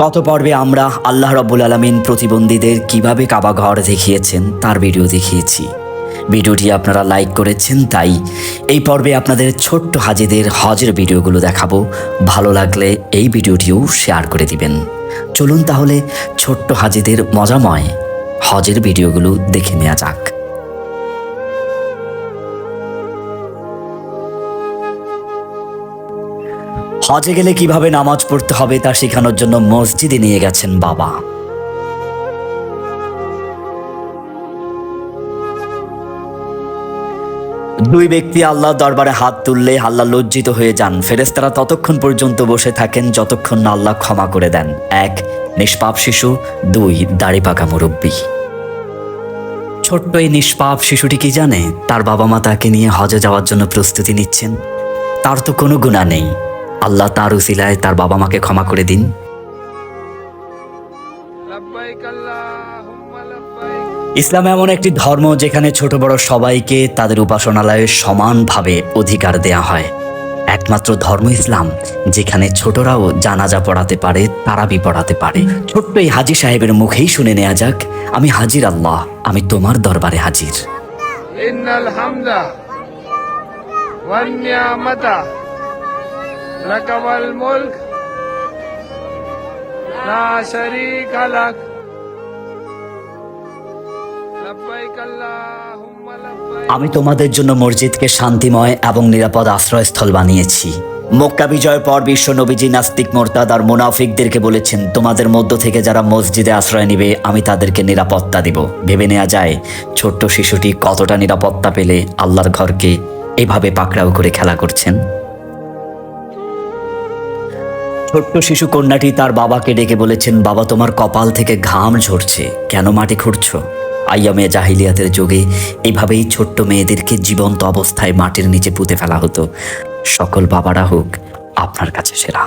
গত পর্বে আমরা আল্লাহ রব্বুল আলমিন প্রতিবন্ধীদের কীভাবে কাবা ঘর দেখিয়েছেন তার ভিডিও দেখিয়েছি। ভিডিওটি আপনারা লাইক করেছেন, তাই এই পর্বে আপনাদের ছোট্ট হাজিদের হজের ভিডিওগুলো দেখাবো। ভালো লাগলে এই ভিডিওটিও শেয়ার করে দিবেন। চলুন তাহলে ছোট্ট হাজিদের মজাময় হজের ভিডিওগুলো দেখে নেওয়া যাক। হজে গেলে কীভাবে নামাজ পড়তে হবে তা শেখানোর জন্য মসজিদে নিয়ে গেছেন বাবা। দুই ব্যক্তি আল্লাহ দরবারে হাত তুললে আল্লাহ লজ্জিত হয়ে যান। ফেরেস্তারা ততক্ষণ পর্যন্ত বসে থাকেন যতক্ষণ না আল্লাহ ক্ষমা করে দেন। এক, নিষ্পাপ শিশু। দুই দাড়ি পাকা মুরব্বী। ছোট্ট এই নিষ্পাপ শিশুটি কি জানে? তার বাবা মা তাকে নিয়ে হজে যাওয়ার জন্য প্রস্তুতি নিচ্ছেন। তার তো কোনো গুণা নেই। আল্লাহ তার উসিলায় তার বাবা মাকে ক্ষমা করে দিন। ইসলাম এমন একটি ধর্ম যেখানে ছোট বড় সবাইকে তাদের উপাসনালয়ে সমানভাবে অধিকার দেয়া হয়। একমাত্র ধর্ম ইসলাম, যেখানে ছোটরাও জানাজা পড়াতে পারে, তারাবি পড়াতে পারে। ছোট্ট এই হাজি সাহেবের মুখেই শুনে নেওয়া যাক, আমি হাজির আল্লাহ, আমি তোমার দরবারে হাজির। হামদা لك والملك لا شريك لك لبيك اللهم لبيك আমি তোমাদের জন্য মসজিদকে শান্তিময় এবং নিরাপদ আশ্রয়স্থল বানিয়েছি মক্কা বিজয়ের পর বিশ্ব নবীজি নাস্তিক মোরতাদ আর মুনাফিকদেরকে বলেছেন তোমাদের মধ্য থেকে যারা মসজিদে আশ্রয় নেবে আমি তাদেরকে নিরাপত্তা দিব ভেবে নেওয়া যায় ছোট্ট শিশুটি কতটা নিরাপত্তা পেলে আল্লাহর ঘরকে এভাবে পাকড়াও করে খেলা করছেন ছোট্ট শিশু কন্যাটি তার বাবাকে ডেকে বলেছেন, বাবা, তোমার কপাল থেকে ঘাম ঝরছে। কেন মাটি খুঁড়ছো? আইয়ামে জাহিলিয়াতের যুগে এইভাবেই ছোট্ট মেয়েদেরকে জীবন্ত অবস্থায় মাটির নিচে পুঁতে ফেলা হতো। সকল বাবারা হোক, আপনার কাছে সেরা।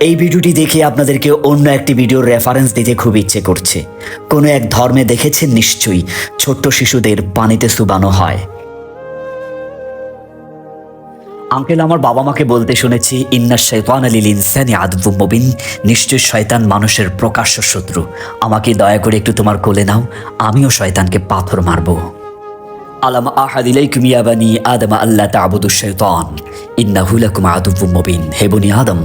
এই ভিডিওটি দেখে আপনাদেরকে অন্য একটি ভিডিওর রেফারেন্স দিতে খুব ইচ্ছে করছে। কোনো এক ধর্মে দেখেছেন নিশ্চয়ই ছোট্ট শিশুদের পানিতে সুবানো হয়। আঙ্কেল, আমার বাবা মাকে বলতে শুনেছি, ইন্না শৈতান আলিল ইনসানি আদবু মুবিন। নিশ্চয় শয়তান মানুষের প্রকাশ্য শত্রু। আমাকে দয়া করে একটু তোমার কোলে নাও, আমিও শয়তানকে পাথর মারব। আলাম আহাদিলাই ইলাইকুম ইয়া বানি আদম আল্লাহ তা'বুদু শাইতান ইন্নাহু লাকুম আদুব্বু মুবিন। হে বনি আদম,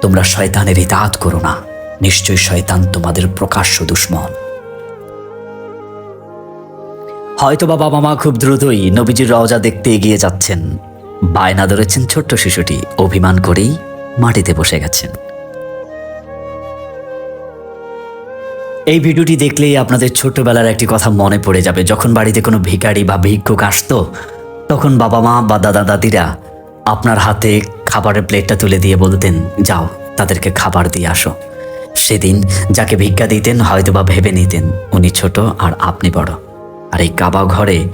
তোমরা শয়তানের ইতাআত করো না। নিশ্চয় শয়তান তোমাদের প্রকাশ্য দুশ্মন। হয়তোবা বাবা মা খুব দ্রুতই নবীজির রওজা দেখতে এগিয়ে যাচ্ছেন। বায়না ধরেছেন ছোট্ট শিশুটি। অভিমান করেই মাটিতে বসে গেছেন। এই ভিডিওটি দেখলেই আপনাদের ছোট্টবেলার একটি কথা মনে পড়ে যাবে। যখন বাড়িতে কোনো ভিখারি বা ভিক্ষুক আসতো, তখন বাবা মা বা দাদা দাদিরা আপনার হাতে খাবারের প্লেটটা তুলে দিয়ে বলতেন, যাও, তাদেরকে খাবার দিয়ে আসো। সেদিন যাকে ভিক্ষা দিতেন হয়তো বা ভেবে নিতেন, উনি ছোট আর আপনি বড়। আর এই কাবা ঘরে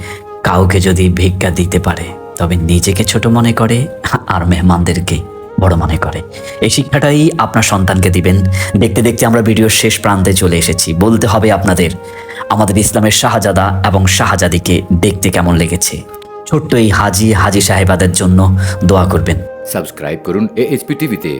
কাউকে যদি ভিক্ষা দিতে পারে তবে নিজেকে ছোট মনে করে আর মেহমানদেরকে বড় মনে করে। এই শিক্ষাটাই আপনার সন্তানকে দিবেন। দেখতে দেখতে আমরা ভিডিওর শেষ প্রান্তে চলে এসেছি। বলতে হবে আপনাদের, আমাদের ইসলামের শাহজাদা এবং শাহজাদিকে দেখতে কেমন লেগেছে? ছোট্ট এই হাজি হাজি সাহেবাদের জন্য দোয়া করবেন। সাবস্ক্রাইব করুন এএসপি টিভিতে।